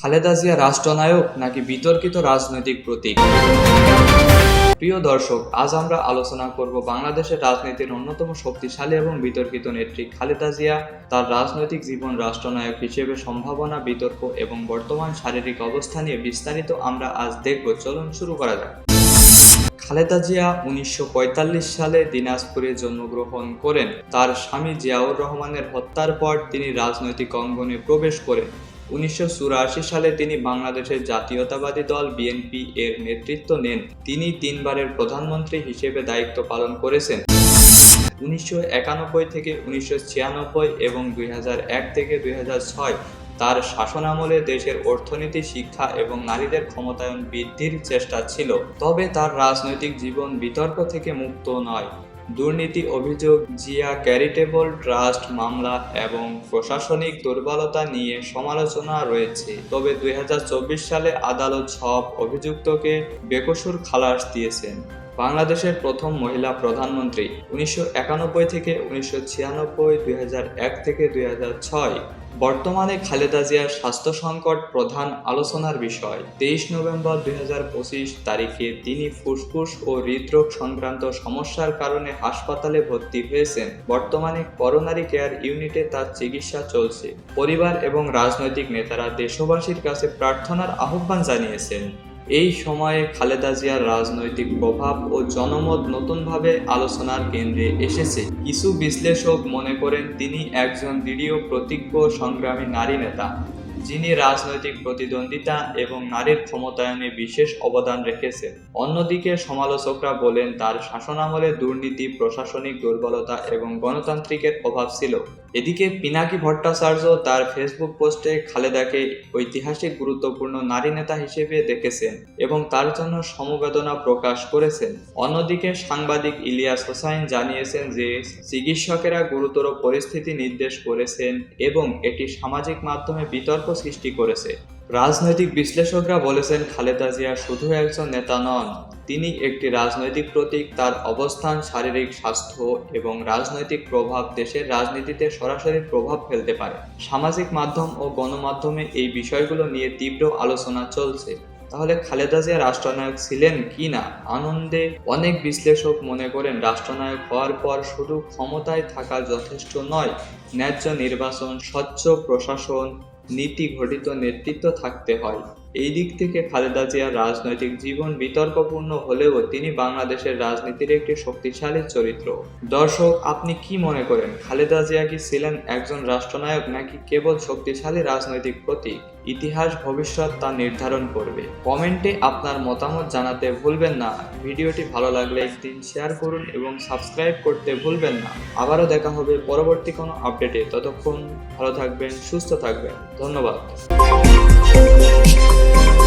খালেদা জিয়া রাষ্ট্রনায়ক নাকি বিতর্কিত রাজনৈতিক প্রতীক? প্রিয় দর্শক, আজ আমরা আলোচনা করব বাংলাদেশের রাজনীতির অন্যতম শক্তিশালী এবং বিতর্কিত নেত্রী খালেদা জিয়া। তার রাজনৈতিক জীবন রাষ্ট্রনায়ক হিসেবে সম্ভাবনা, বিতর্ক এবং বর্তমান শারীরিক অবস্থা নিয়ে বিস্তারিত আমরা আজ দেখব। চলুন শুরু করা যাক। খালেদা জিয়া উনিশশো পঁয়তাল্লিশ সালে দিনাজপুরে জন্মগ্রহণ করেন। তার স্বামী জিয়াউর রহমানের হত্যার পর তিনি রাজনৈতিক অঙ্গনে প্রবেশ করেন। উনিশশো চুরাশি সালে তিনি বাংলাদেশের জাতীয়তাবাদী দল বিএনপি এর নেতৃত্ব নেন। তিনি তিনবারের প্রধানমন্ত্রী হিসেবে দায়িত্ব পালন করেছেন। উনিশশো একানব্বই থেকে উনিশশো ছিয়ানব্বই এবং দুই হাজার এক থেকে দুই হাজার ছয় তার শাসনামলে দেশের অর্থনীতি, শিক্ষা এবং নারীদের ক্ষমতায়ন বৃদ্ধির চেষ্টা ছিল। তবে তার রাজনৈতিক জীবন বিতর্ক থেকে মুক্ত নয়। দুর্নীতি অভিযোগ, জিয়া ক্যারিটেবল ট্রাস্ট মামলা এবং প্রশাসনিক দুর্বলতা নিয়ে সমালোচনা রয়েছে। তবে দুই হাজার চব্বিশ সালে আদালত সব অভিযুক্তকে বেকসুর খালাস দিয়েছেন। বাংলাদেশের প্রথম মহিলা প্রধানমন্ত্রী, উনিশশো একানব্বই থেকে উনিশশো ছিয়ানব্বই থেকে দুই হাজার ছয়। বর্তমানে খালেদা জিয়ার স্বাস্থ্য সংকট প্রধান আলোচনার বিষয়। তেইশ নভেম্বর দু হাজার পঁচিশ তারিখে তিনি ফুসফুস ও হৃদরোগ সংক্রান্ত সমস্যার কারণে হাসপাতালে ভর্তি হয়েছেন। বর্তমানে করোনারি কেয়ার ইউনিটে তার চিকিৎসা চলছে। পরিবার এবং রাজনৈতিক নেতারা দেশবাসীর কাছে প্রার্থনার আহ্বান জানিয়েছেন। এই সময়ে খালেদা জিয়ার রাজনৈতিক প্রভাব ও জনমত নতুনভাবে আলোচনার কেন্দ্রে এসেছে। কিছু বিশ্লেষক মনে করেন, তিনি একজন দৃঢ়, প্রতিজ্ঞ, সংগ্রামী নারী নেতা, যিনি রাজনৈতিক প্রতিদ্বন্দ্বিতা এবং নারীর ক্ষমতায়নে বিশেষ অবদান রেখেছেন। অন্যদিকে সমালোচকরা বলেন, তার শাসনামলে দুর্নীতি, প্রশাসনিক দুর্বলতা এবং গণতান্ত্রিকের অভাব ছিল। এদিকে পিনাকি ভট্টাচার্য তার ফেসবুক পোস্টে খালেদাকে ঐতিহাসিক গুরুত্বপূর্ণ নারী নেতা হিসেবে দেখেছেন এবং তার জন্য সমবেদনা প্রকাশ করেছেন। অন্যদিকে সাংবাদিক ইলিয়াস হোসাইন জানিয়েছেন যে, চিকিৎসকেরা গুরুতর পরিস্থিতি নির্দেশ করেছেন এবং এটি সামাজিক মাধ্যমে বিতর্ক সৃষ্টি করেছে। রাজনৈতিক বিশ্লেষকরা বলেছেন খালেদা জিয়া শুধু একজন নেতা নন, তিনি একটি রাজনৈতিক প্রতীক, তার অবস্থান, শারীরিক স্বাস্থ্য এবং রাজনৈতিক প্রভাব দেশের রাজনীতিতে সরাসরি প্রভাব ফেলতে পারে। সামাজিক মাধ্যম ও গণমাধ্যমে এই বিষয়গুলো নিয়ে তীব্র আলোচনা চলছে। তাহলে খালেদা জিয়া রাষ্ট্রনায়ক ছিলেন কি না? আনন্দে অনেক বিশ্লেষক মনে করেন রাষ্ট্রনায়ক হওয়ার পর শুধু ক্ষমতায় থাকা যথেষ্ট নয়, ন্যায্য নির্বাচন, স্বচ্ছ প্রশাসন নীতি ঘটিত নেতৃত্ব থাকতে হয়। এই দিক থেকে খালেদা জিয়ার রাজনৈতিক জীবন বিতর্কপূর্ণ হলেও তিনি বাংলাদেশের রাজনীতির একটি শক্তিশালী চরিত্র। দর্শক, আপনি কি মনে করেন, খালেদা জিয়া কি ছিলেন একজন রাষ্ট্রনায়ক নাকি কেবল শক্তিশালী রাজনৈতিক প্রতীক? ইতিহাস, ভবিষ্যৎ তা নির্ধারণ করবে। কমেন্টে আপনার মতামত জানাতে ভুলবেন না। ভিডিওটি ভালো লাগলে একটি শেয়ার করুন এবং সাবস্ক্রাইব করতে ভুলবেন না। আবারও দেখা হবে পরবর্তী কোনো আপডেটে ততক্ষণ ভালো থাকবেন, সুস্থ থাকবেন। ধন্যবাদ।